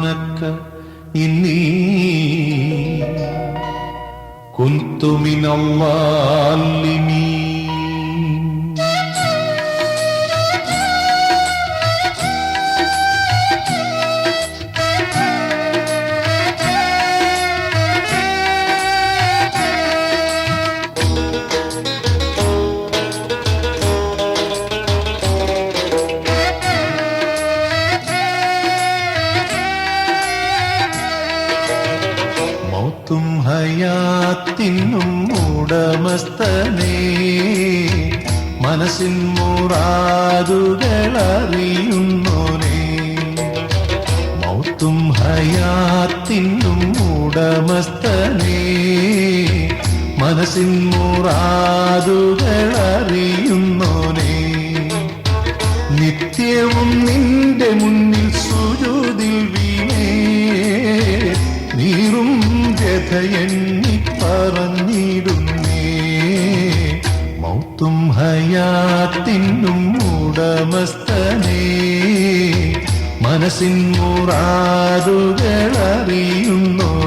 ನಮಕ ಇನ್ನೀ ಕುಂತು ಮಿನವ್ವಾಲಿಮೀ മനസ്സിൻ മുറാതുകളറിയുന്നോനെ മൗത്തും ഹയാത്തിനും ഉടമസ്ഥനേ. മനസ്സിൻ മുറാതുകളറിയുന്നോനെ നിത്യവും നിന്റെ മുന്നിൽ സുജൂതിൽ വീണേ. നീറും ജഥയെണ്ണി പറഞ്ഞു കാത്തിന്നും ഉടമസ്ഥനേ. മനസ്സിൻ മൂറാറുകളറിയുന്നു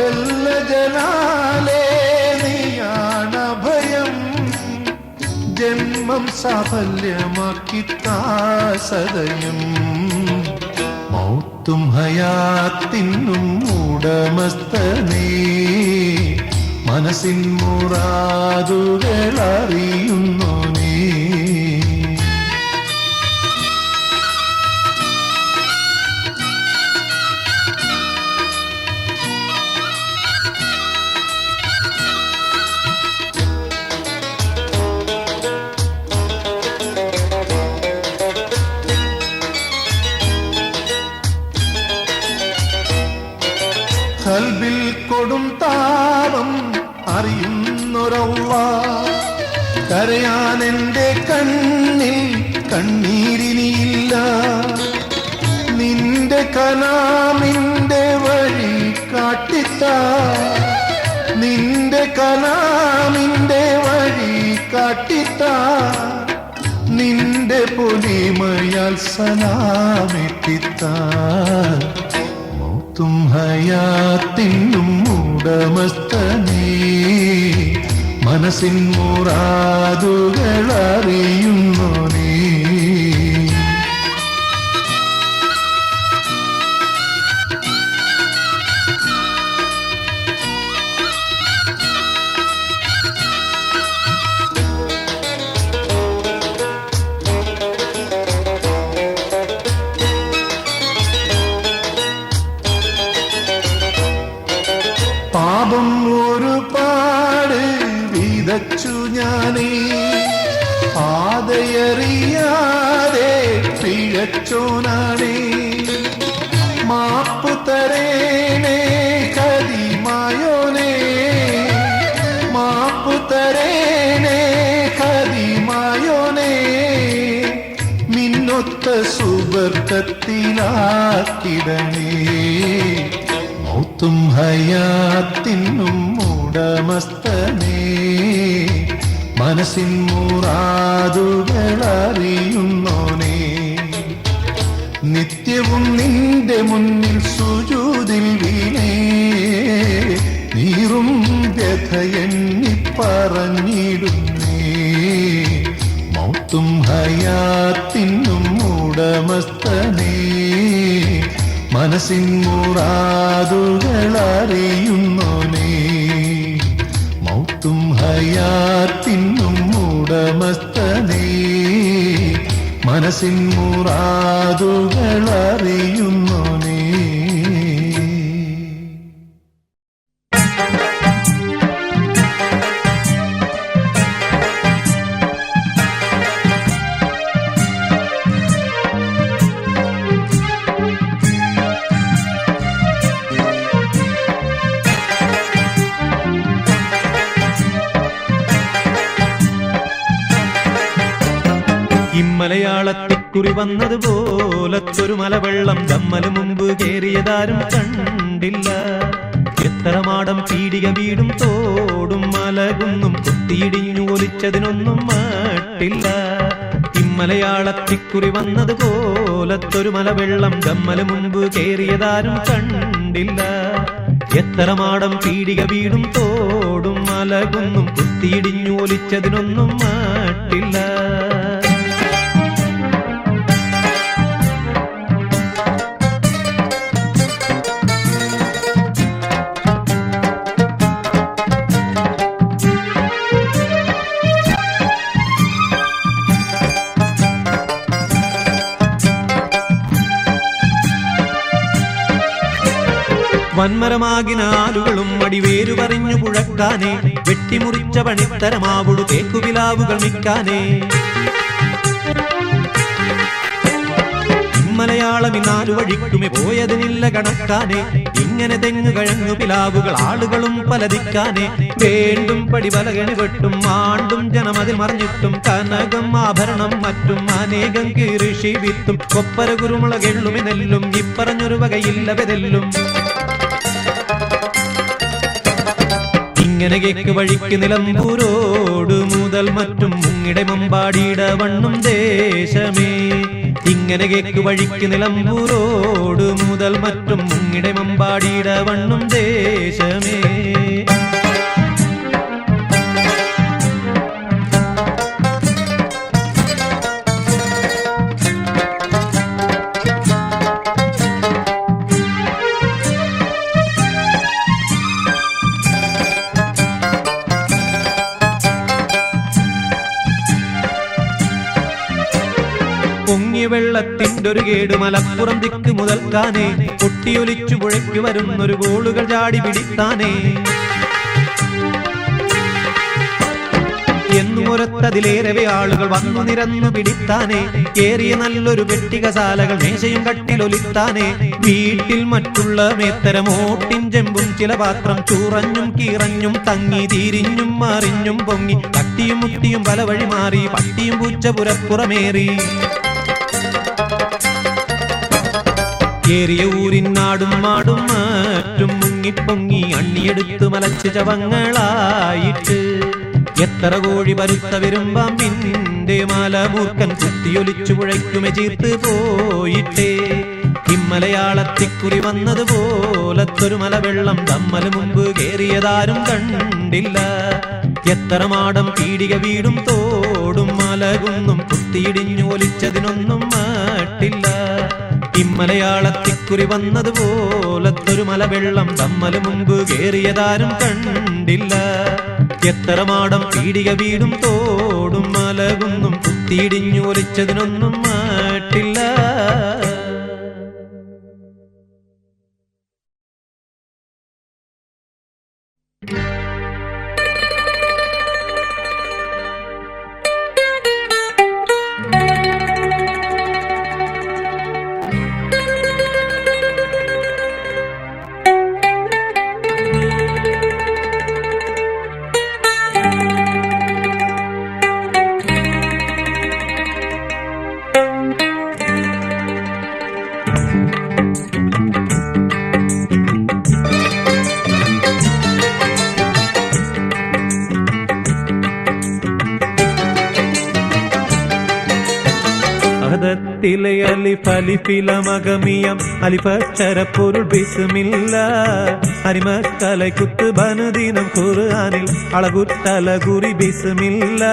ജല്ല ജലാലേ നീയാണ് ഭയം ജന്മം സാഫല്യമാക്കിത്താ സദയം മൗത്തും ഹയാത്തിനും ഉടമസ്ഥനേ മനസ്സിൻ മുറാതുകൾ അറിയുന്നു കൽബിൽ കൊടും താപം അറിയുന്നൊരവ്വ കരയാൻ എന്റെ കണ്ണിൽ കണ്ണീരിനിയില്ല. നിന്റെ കലാമിന്റെ വഴി കാട്ടിത്ത. നിന്റെ കലാമിന്റെ വഴി കാട്ടിത്ത. നിന്റെ പൊലിമയാൽ സലാമിട്ടിത്ത മൗത്തും ഹയാത്തിനും ഉടമസ്ഥനേ. മനസ്സിൻ മുറാതുകൾ അറിയുന്നു തരേണേ കതിമായോനേ. മാപ്പു തരേണേ കതിമായോനേ. മിന്നൊത്ത സുബർക്കത്തിലാക്കിടണേ മൗത്തും ഹയാത്തിനും ഉടമസ്ഥനേ. മനസ്സിൻ മൂറാതുകളറിയുന്നോനേ നിത്യവും നിന്റെ മുന്നിൽ പറഞ്ഞിടുന്നേ മൗത്തും ഹയാത്തിനും ഉടമസ്ഥനേ. മനസ്സിൻ മുറാതുകളറിയുന്നോനേ മൗത്തും ഹയാത്തിനും ഉടമസ്ഥനേ. മനസ്സിൻ മുറാതുകൾ വന്നത് വന്നതുപോലത്തൊരു മലവെള്ളം തമ്മൽ മുമ്പ് കേറിയതാരും കണ്ടില്ല. എത്ര മാടം പീടിക വീടും തോടും മലകുന്നും കുത്തിയിടിഞ്ഞു ഒലിച്ചതിനൊന്നും മാട്ടില്ല. ഇമ്മലയാളത്തിക്കുറി വന്നതുപോലത്തൊരു മലവെള്ളം തമ്മൽ മുൻപ് കേറിയതാരും കണ്ടില്ല. എത്ര മാടം പീടിക വീടും തോടും മലകുന്നും കുത്തിയിടിഞ്ഞു ഒലിച്ചതിനൊന്നും മട്ടില്ല വൻമരമാകിനാലുകളും അടിവേരു പറഞ്ഞു പുഴക്കാനേ വെട്ടിമുറിച്ച പണിത്തരമാവുടു തേക്കുവിലാവുകൾ നിൽക്കാനേ. മലയാളം നാലു വഴിക്കുമെ പോയതിനില്ല കണക്കാനേ. ഇങ്ങനെ തെങ്ങു കഴങ്ങു പിലാവുകൾ ആളുകളും പലതിക്കാനെ. വേണ്ടും പടി പലകണി വെട്ടും ആണ്ടും ജനമതിൽ മറിഞ്ഞിട്ടും കനകം ആഭരണം മറ്റും അനേകം കീറിഷി വിത്തും കൊപ്പര കുരുമുളകെള്ളുമി ഇപ്പറഞ്ഞൊരു വകയില്ല വെതെല്ലും ഇങ്ങനെ കേക്ക് വഴിക്ക് നിലമ്പൂരോട് മുതൽ മറ്റും മുങ്ങിടെ മമ്പാടിയുടെ വണ്ണും ദേശമേ. ഇങ്ങനെ കേക്ക് വഴിക്ക് നിലമ്പൂരോട് മുതൽ മറ്റും മുങ്ങിടെ മമ്പാടിയുടെ വണ്ണും ദേശമേ. വെള്ളത്തിന്റെ ഒരു കേട് മലപ്പുറം ദിക്ക് മുതൽക്കാനേ. പൊട്ടിയൊലിച്ചു പുഴയ്ക്ക് വരുന്നൊരു ഗോളുകൾ ചാടി പിടിത്താനേ. എന്നുമൊരത്തതിലേറെ ആളുകൾ വന്നു നിരന്നു പിടിത്താനേ. കേറിയ നല്ലൊരു പെട്ടികശാലകൾ മേശയും കട്ടിലൊലിത്താനേ. വീട്ടിൽ മറ്റുള്ള മേത്തരം ഓട്ടിൻ ചെമ്പും ചില പാത്രം ചൂറഞ്ഞും കീറഞ്ഞും തങ്ങി തിരിഞ്ഞും മറിഞ്ഞും പൊങ്ങി. കട്ടിയും മുട്ടിയും പല വഴി മാറി പട്ടിയും പൂച്ച പുരപ്പുറമേറി. ഏറിയ ഊരിനാടും മാടും മാറ്റും മുങ്ങിപ്പൊങ്ങി അണ്ണിയെടുത്ത് മലച്ച് ചവങ്ങളായിട്ട്. എത്ര കോഴി പരുത്ത വരുമ്പാമ്പിന്റെ മാലമൂർക്കൻ കുത്തിയൊലിച്ചു പുഴയ്ക്കുമെ ചീർത്ത് പോയിട്ടേ. ഇമ്മലയാളത്തിക്കുറി വന്നതുപോലത്തൊരു മലവെള്ളം തമ്മൽ മുമ്പ് കേറിയതാരും കണ്ടില്ല. എത്ര മാടം പീടിക വീടും തോടും മലകുന്നും കുത്തിയിടിഞ്ഞു ഒലിച്ചതിനൊന്നും മാട്ടില്ല. ഇമ്മലയാളത്തിക്കുറി വന്നതുപോലത്തൊരു മലവെള്ളം തമ്മൽ മുമ്പ് കേറിയതാരും കണ്ടില്ല. എത്ര മാടം പീടിക വീടും തോടും മലകുന്നും കുത്തിയിടിഞ്ഞു ഒലിച്ചതിനൊന്നും அலி பலிபில மகமியம் அலிபச்சர பொருள் பிசுமில்லா அரிமக்கலை குத்து பனுதினம் குரு அனில் அழகுத்தல குறி பிசுமில்லா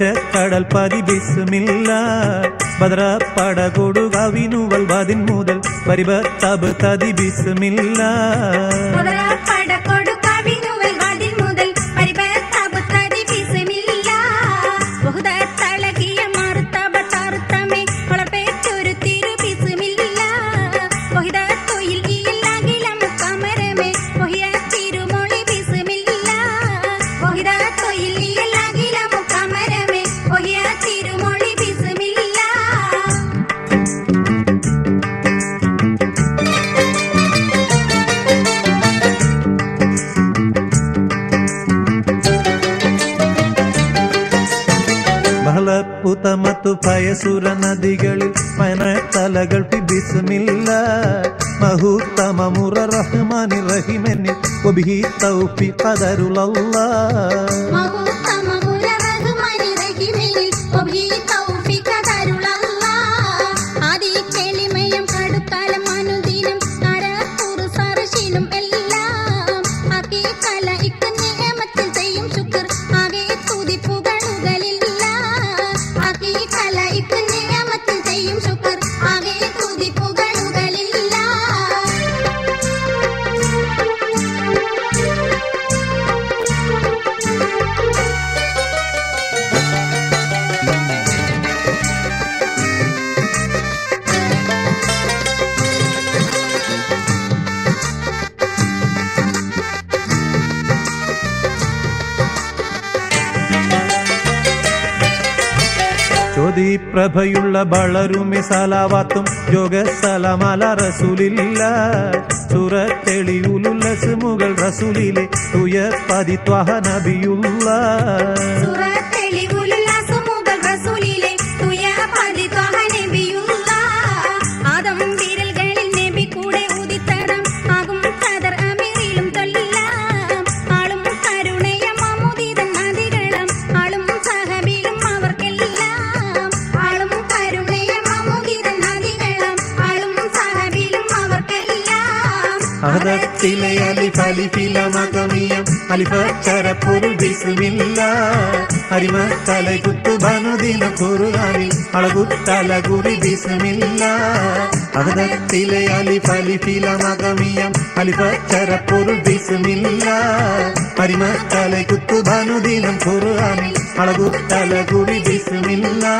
ಬೆಟ್ಟ ಕಡಲ್ ಪದಿ ಬಿಸುಮಿಲ್ಲ ಬದರ ಪಡಗೊಡು ಕವಿನುವಲ್ ಬದಿನ್ ಮೊದಲ್ ಪರಿಬ ತಬ ತದಿ ಬಿಸುಮಿಲ್ಲ നദികളിൽ തലകൾ പിബിസുമില്ല. മഹൂത്തമ മുറ റഹ്മാനി റഹിമനിൽ ഒബിഹി തൗഫി കതരുളല്ല പ്രഭയുള്ള ബളരുമി സലാവാത്തും യോഗ സലമല റസൂലില്ല. സുറത്തെളിയുലുല്ലസ് മുകൾ റസൂലിലെ തുയ പതിത്വഹ നബിയുള്ള அத்தினை அலிப் அலிபில மகமியம். அலிபச்சர பொருள் பிசுமில்லா அரிம தலை குத்து பனுதின குருகானில் அழகு தல குரி பிசுமில்லா அகதத்திலே அலிப் அலிபில மகமியம். அலிபச்சர பொருள் பிசுமில்லா அரிம தலை குத்து பனுதினம் குருகானில் அழகு தல குரி பிசுமில்லா